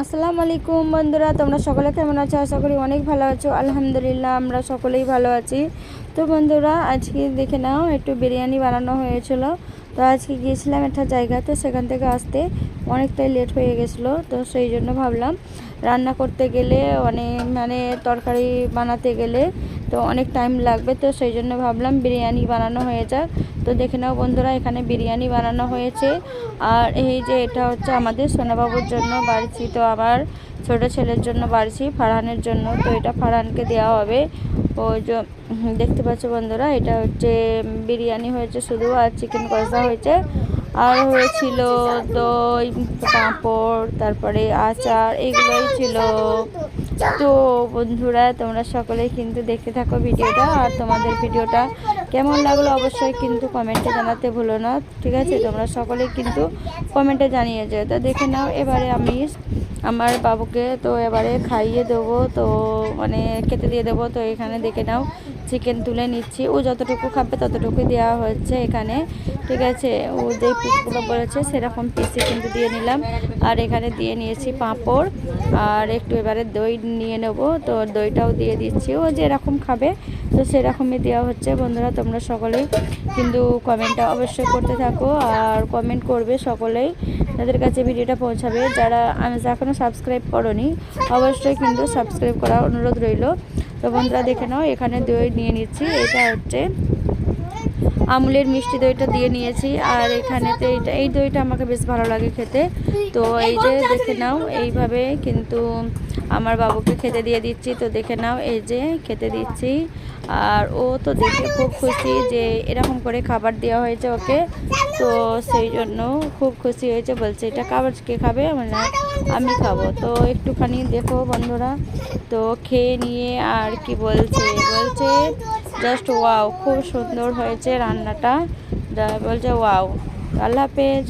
আসসালামু আলাইকুম বন্ধুরা, তোমরা সকলে কেমন আছো? আশা করি অনেক ভালো আছো। আলহামদুলিল্লাহ, আমরা সকলেই ভালো আছি। তো বন্ধুরা, আজকে দেখে নাও, একটু বিরিয়ানি বানানো হয়েছিল। তো আজকে গিয়েছিলাম একটা জায়গা তো সেখান থেকে আসতে অনেকটাই লেট হয়ে গেছিল। তো সেই জন্য ভাবলাম, রান্না করতে গেলে অনেক মানে তরকারি বানাতে গেলে তো অনেক টাইম লাগবে, তো সেই জন্য ভাবলাম বিরিয়ানি বানানো হয়ে যাক। তো দেখে নাও বন্ধুরা, এখানে বিরিয়ানি বানানো হয়েছে। আর এই যে এটা হচ্ছে আমাদের সোনাবাবুর জন্য বাড়ছি, তো আবার ছোট ছেলের জন্য বাড়ছি, ফারহানের জন্য। তো এটা ফারহানকে দেওয়া হবে। ও দেখতে পাচ্ছ বন্ধুরা, এটা হচ্ছে বিরিয়ানি হয়েছে শুধু আর চিকেন কষা হয়েছে। আর হয়েছিল দই, পাঁপড়, তারপরে আচার, এগুলোই ছিল। তো বন্ধুরা, তোমরা সকলেই কিন্তু দেখতে থাকো ভিডিওটা, আর তোমাদের ভিডিওটা কেমন লাগল অবশ্যই কিন্তু কমেন্টে জানাতে ভুলো না, ঠিক আছে? তোমরা সকলেই কিন্তু কমেন্টে জানিয়ে যাও। তো দেখে নাও, এবারে আমি আমার বাবুকে তো এবারে খাইয়ে দেবো, তো মানে খেতে দিয়ে দেবো, তো এখানে দেখে নাও চিকেন তুলে নিচ্ছি। ও যতটুকু খাবে ততটুকুই দেওয়া হচ্ছে এখানে। ঠিক আছে? ও যে পিসগুলো বলেছে সেরকম পিসই কিন্তু দিয়ে নিলাম। আর এখানে দিয়ে নিয়েছি পাঁপড়। আর একটু এবারে দই নিয়ে নেব। তো দইটাও দিয়ে দিচ্ছি। ও যেরকম খাবে, তো সেরকমই দেওয়া হচ্ছে। বন্ধুরা, তোমরা সকলেই কিন্তু কমেন্টটা অবশ্যই করতে থাকো। আর কমেন্ট করবে সকলেই। তাদের কাছে ভিডিওটা পৌঁছাবে। যারা আমি এখনও সাবস্ক্রাইব করনি, অবশ্যই কিন্তু সাবস্ক্রাইব করার অনুরোধ রইল। তো বন্ধুরা দেখে নাও এখানে দই নিয়ে নিচ্ছি এটা হচ্ছে আমুলের মিষ্টি দইটা দিয়ে নিয়েছি, আর এখানেতে এইটা এই দইটা আমাকে বেশ ভালো লাগে খেতে। তো এই যে দেখে নাও, এইভাবে কিন্তু আমার বাবুকে খেতে দিয়ে দিচ্ছি। তো দেখে নাও, এই যে খেতে দিচ্ছি। আর ও তো দেখে খুব খুশি যে এরকম করে খাবার দেওয়া হয়েছে ওকে। তো সেই জন্য খুব খুশি হয়েছে, বলছে, এটা খাবার কে খাবে? মানে আমি খাব। তো একটুখানি দেখো বন্ধুরা, তো খেয়ে নিয়ে আর কি বলছে? বলছে জাস্ট ওয়াও খুব সুন্দর হয়েছে রান্নাটা। বলছে ওয়াও আল্লাহ হাফেজ।